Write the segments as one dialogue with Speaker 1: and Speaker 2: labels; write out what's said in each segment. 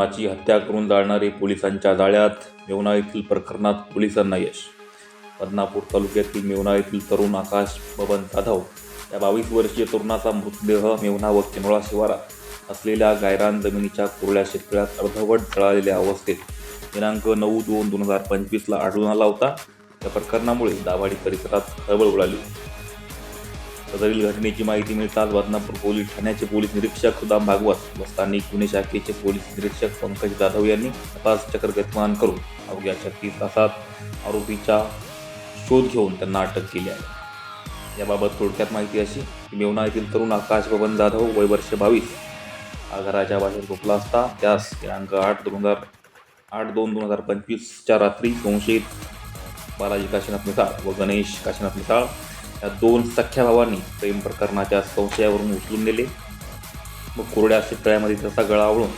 Speaker 1: तरुणाची हत्या करून जाळणारे पोलिसांच्या जाळ्यात मेवना येथील प्रकरणात पोलिसांना यश. बदनापूर तालुक्यातील मेवना येथील तरुण आकाश बबन जाधव या बावीस वर्षीय तरुणाचा मृतदेह मेवना व किनोळा शिवारात असलेल्या गायरान जमिनीच्या कुरळ्या शेतकऱ्यात अर्धवट जळालेल्या अवस्थेत दिनांक नऊ दोन दोन हजार पंचवीसला आढळून आला होता. या प्रकरणामुळे दाभाडी परिसरात खळबळ उडाली. सदरील घटनेची माहिती मिळताच बदनापूर पोलीस ठाण्याचे पोलीस निरीक्षक सुदाम भागवत व स्थानिक गुन्हे शाखेचे पोलीस निरीक्षक पंकज जाधव यांनी तपास चक्र गतिमान करून अवघ्या छत्तीस तासात आरोपीचा शोध घेऊन त्यांना अटक केली आहे. याबाबत थोडक्यात माहिती अशी की मेवणा येथील तरुण आकाश बबन जाधव वय वर्ष बावीस हा बाहेर झोपला असता त्यास दिनांक आठ दोन हजार आठ दोन दोन हजार पंचवीसच्या रात्री संशयित बालाजी काशीनाथ मिसाळ व गणेश काशीनाथ मिसाळ या दोन सख्या भावांनी प्रेम प्रकरणाच्या संशयावरून उचलून नेले. व कोरड्या शेततळ्यामध्ये त्याचा गळा आवळून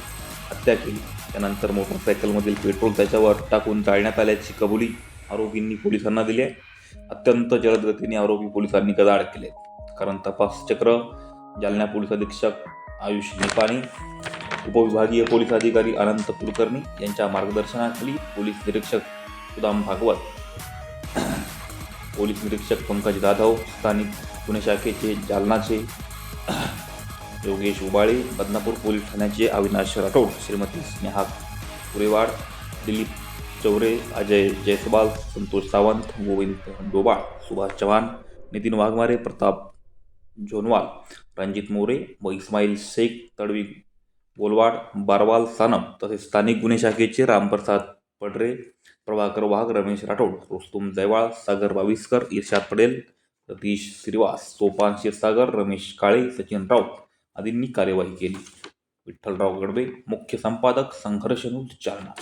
Speaker 1: हत्या केली. त्यानंतर मोटरसायकलमधील पेट्रोल त्याच्यावर टाकून जाळण्यात आल्याची कबुली आरोपींनी पोलिसांना दिली आहे. अत्यंत जलद गतीने आरोपी पोलिसांनी गदाड केले. कारण तपास चक्र जालना पोलीस अधीक्षक आयुष निपाणी उपविभागीय पोलीस अधिकारी अनंत कुलकर्णी यांच्या मार्गदर्शनाखाली पोलीस निरीक्षक सुदाम भागवत पोलीस निरीक्षक पंकज जाधव स्थानिक गुन्हे शाखेचे जालनाचे योगेश उबाळे बदनापूर पोलीस ठाण्याचे अविनाश राठोड श्रीमती स्नेहा कुरेवाड दिलीप चौरे अजय जयसवाल संतोष सावंत गोविंद डोबाळ सुभाष चव्हाण नितीन वाघमारे प्रताप झोनवाल रणजित मोरे व इस्माईल शेख तडवी बोलवाड बारवाल सानम तसेच स्थानिक गुन्हे शाखेचे रामप्रसाद पडरे प्रभाकर वाघ रमेश राठोड रुस्तुम जयवाळ सागर बाविस्कर इर्शाद पटेल सतीश श्रीवास सोपान क्षीरसागर रमेश काळे सचिन राऊत आदींनी कार्यवाही केली. विठ्ठलराव गडबे मुख्य संपादक संघर्ष चालना